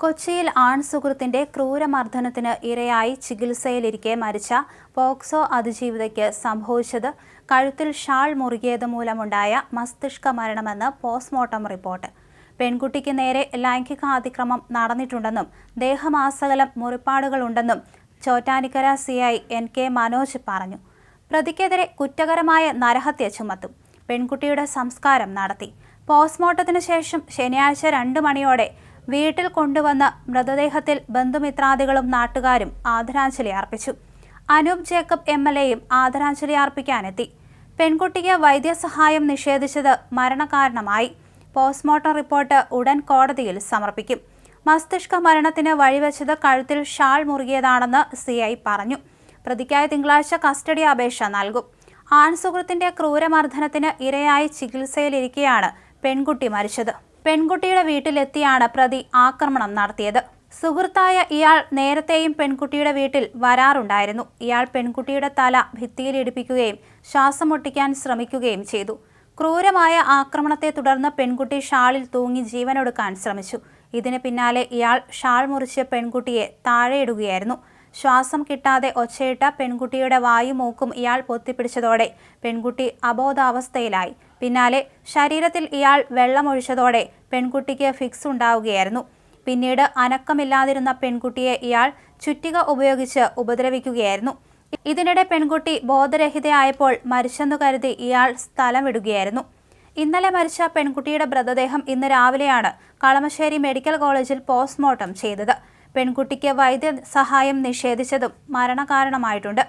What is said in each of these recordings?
കൊച്ചിയിൽ ആൺ സുഹൃത്തിന്റെ ക്രൂരമർദ്ദനത്തിന് ഇരയായി ചികിത്സയിലിരിക്കെ മരിച്ച പോക്സോ അതിജീവിതയ്ക്ക് സംഭവിച്ചത് കഴുത്തിൽ ഷാൾ മുറുകിയത് മൂലമുണ്ടായ മസ്തിഷ്ക മരണമെന്ന് പോസ്റ്റ്മോർട്ടം റിപ്പോർട്ട്. പെൺകുട്ടിക്ക് നേരെ ലൈംഗിക അതിക്രമം നടന്നിട്ടുണ്ടെന്നും ദേഹമാസകലം മുറിപ്പാടുകളുണ്ടെന്നും Chottanikkara C I N K Manoj പറഞ്ഞു. പ്രതിക്കെതിരെ കുറ്റകരമായ നരഹത്യ ചുമത്തും. പെൺകുട്ടിയുടെ സംസ്കാരം നടത്തി. പോസ്റ്റ്മോർട്ടത്തിന് ശേഷം ശനിയാഴ്ച രണ്ട് മണിയോടെ വീട്ടിൽ കൊണ്ടുവന്ന മൃതദേഹത്തിൽ ബന്ധുമിത്രാദികളും നാട്ടുകാരും ആദരാഞ്ജലി അർപ്പിച്ചു. അനൂപ് ജേക്കബ് എം എൽ എയും ആദരാഞ്ജലി അർപ്പിക്കാനെത്തി. പെൺകുട്ടിക്ക് വൈദ്യസഹായം നിഷേധിച്ചത് മരണകാരണമായി. പോസ്റ്റ്മോർട്ടം റിപ്പോർട്ട് ഉടൻ കോടതിയിൽ സമർപ്പിക്കും. മസ്തിഷ്ക മരണത്തിന് വഴിവെച്ചത് കഴുത്തിൽ ഷാൾ മുറുകിയതാണെന്ന് സി ഐ പറഞ്ഞു. പ്രതിക്കായി തിങ്കളാഴ്ച കസ്റ്റഡി അപേക്ഷ നൽകും. ആൺസുഹൃത്തിന്റെ ക്രൂരമർദ്ദനത്തിന് ഇരയായി ചികിത്സയിലിരിക്കെയാണ് പെൺകുട്ടി മരിച്ചത്. പെൺകുട്ടിയുടെ വീട്ടിലെത്തിയാണ് പ്രതി ആക്രമണം നടത്തിയത്. സുഹൃത്തായ ഇയാൾ നേരത്തെയും പെൺകുട്ടിയുടെ വീട്ടിൽ വരാറുണ്ടായിരുന്നു. ഇയാൾ പെൺകുട്ടിയുടെ തല ഭിത്തിയിലിടിപ്പിക്കുകയും ശ്വാസം മുട്ടിക്കാൻ ശ്രമിക്കുകയും ചെയ്തു. ക്രൂരമായ ആക്രമണത്തെ തുടർന്ന് പെൺകുട്ടി ഷാളിൽ തൂങ്ങി ജീവനൊടുക്കാൻ ശ്രമിച്ചു. ഇതിന് പിന്നാലെ ഇയാൾ ഷാൾ മുറിച്ച് പെൺകുട്ടിയെ താഴെയിടുകയായിരുന്നു. ശ്വാസം കിട്ടാതെ ഒച്ചയിട്ട പെൺകുട്ടിയുടെ വായുമൂക്കും ഇയാൾ പൊത്തിപ്പിടിച്ചതോടെ പെൺകുട്ടി അബോധാവസ്ഥയിലായി. പിന്നാലെ ശരീരത്തിൽ ഇയാൾ വെള്ളമൊഴിച്ചതോടെ പെൺകുട്ടിക്ക് ഫിക്സ് ഉണ്ടാവുകയായിരുന്നു. പിന്നീട് അനക്കമില്ലാതിരുന്ന പെൺകുട്ടിയെ ഇയാൾ ചുറ്റിക ഉപയോഗിച്ച് ഉപദ്രവിക്കുകയായിരുന്നു. ഇതിനിടെ പെൺകുട്ടി ബോധരഹിതയായപ്പോൾ മരിച്ചെന്നു കരുതി ഇയാൾ സ്ഥലം വിടുകയായിരുന്നു ഇന്നലെ മരിച്ച പെൺകുട്ടിയുടെ മൃതദേഹം ഇന്ന് രാവിലെയാണ് കളമശ്ശേരി മെഡിക്കൽ കോളേജിൽ പോസ്റ്റ്മോർട്ടം ചെയ്തത്. പെൺകുട്ടിക്ക് വൈദ്യ സഹായം നിഷേധിച്ചതും മരണകാരണമായിട്ടുണ്ട്.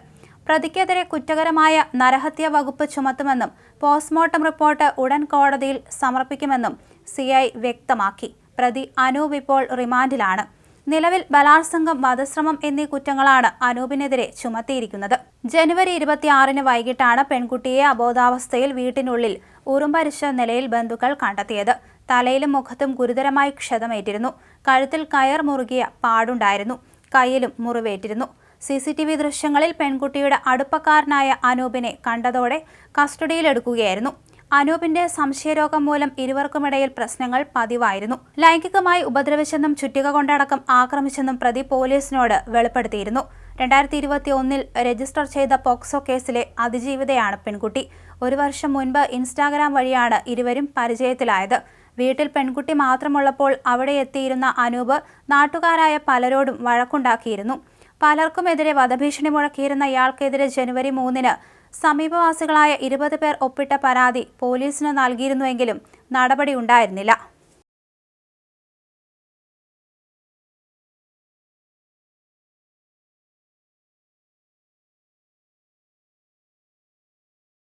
പ്രതിക്കെതിരെ കുറ്റകരമായ നരഹത്യ വകുപ്പ് ചുമത്തുമെന്നും പോസ്റ്റ്മോർട്ടം റിപ്പോർട്ട് ഉടൻ കോടതിയിൽ സമർപ്പിക്കുമെന്നും സിഐ വ്യക്തമാക്കി. പ്രതി അനൂപ് ഇപ്പോൾ റിമാൻഡിലാണ്. നിലവിൽ ബലാത്സംഗം വധശ്രമം എന്നീ കുറ്റങ്ങളാണ് അനൂപിനെതിരെ ചുമത്തിയിരിക്കുന്നത്. ജനുവരി ഇരുപത്തിയാറിന് വൈകിട്ടാണ് പെൺകുട്ടിയെ അബോധാവസ്ഥയിൽ വീട്ടിനുള്ളിൽ ഉറുമ്പരിച്ച നിലയിൽ ബന്ധുക്കൾ കണ്ടെത്തിയത്. തലയിലും മുഖത്തും ഗുരുതരമായി ക്ഷതമേറ്റിരുന്നു. കഴുത്തിൽ കയർ മുറുകിയ പാടുണ്ടായിരുന്നു. കയ്യിലും മുറിവേറ്റിരുന്നു. സി സി ടി വി ദൃശ്യങ്ങളിൽ പെൺകുട്ടിയുടെ അടുപ്പക്കാരനായ അനൂപിനെ കണ്ടതോടെ കസ്റ്റഡിയിലെടുക്കുകയായിരുന്നു. അനൂപിന്റെ സംശയരോഗം മൂലം ഇരുവർക്കുമിടയിൽ പ്രശ്നങ്ങൾ പതിവായിരുന്നു. ലൈംഗികമായി ഉപദ്രവിച്ചെന്നും ചുറ്റിക കൊണ്ടടക്കം ആക്രമിച്ചെന്നും പ്രതി പോലീസിനോട് വെളിപ്പെടുത്തിയിരുന്നു. രണ്ടായിരത്തി ഇരുപത്തി ഒന്നിൽ രജിസ്റ്റർ ചെയ്ത പോക്സോ കേസിലെ അതിജീവിതയാണ് പെൺകുട്ടി. ഒരു വർഷം മുൻപ് ഇൻസ്റ്റാഗ്രാം വഴിയാണ് ഇരുവരും പരിചയത്തിലായത്. വീട്ടിൽ പെൺകുട്ടി മാത്രമുള്ളപ്പോൾ അവിടെ എത്തിയിരുന്ന അനൂപ് നാട്ടുകാരായ പലരോടും വഴക്കുണ്ടാക്കിയിരുന്നു. പലർക്കുമെതിരെ വധഭീഷണി മുഴക്കിയിരുന്ന ഇയാൾക്കെതിരെ ജനുവരി മൂന്നിന് സമീപവാസികളായ ഇരുപത് പേർ ഒപ്പിട്ട പരാതി പോലീസിന് നൽകിയിരുന്നുവെങ്കിലും നടപടി ഉണ്ടായിരുന്നില്ല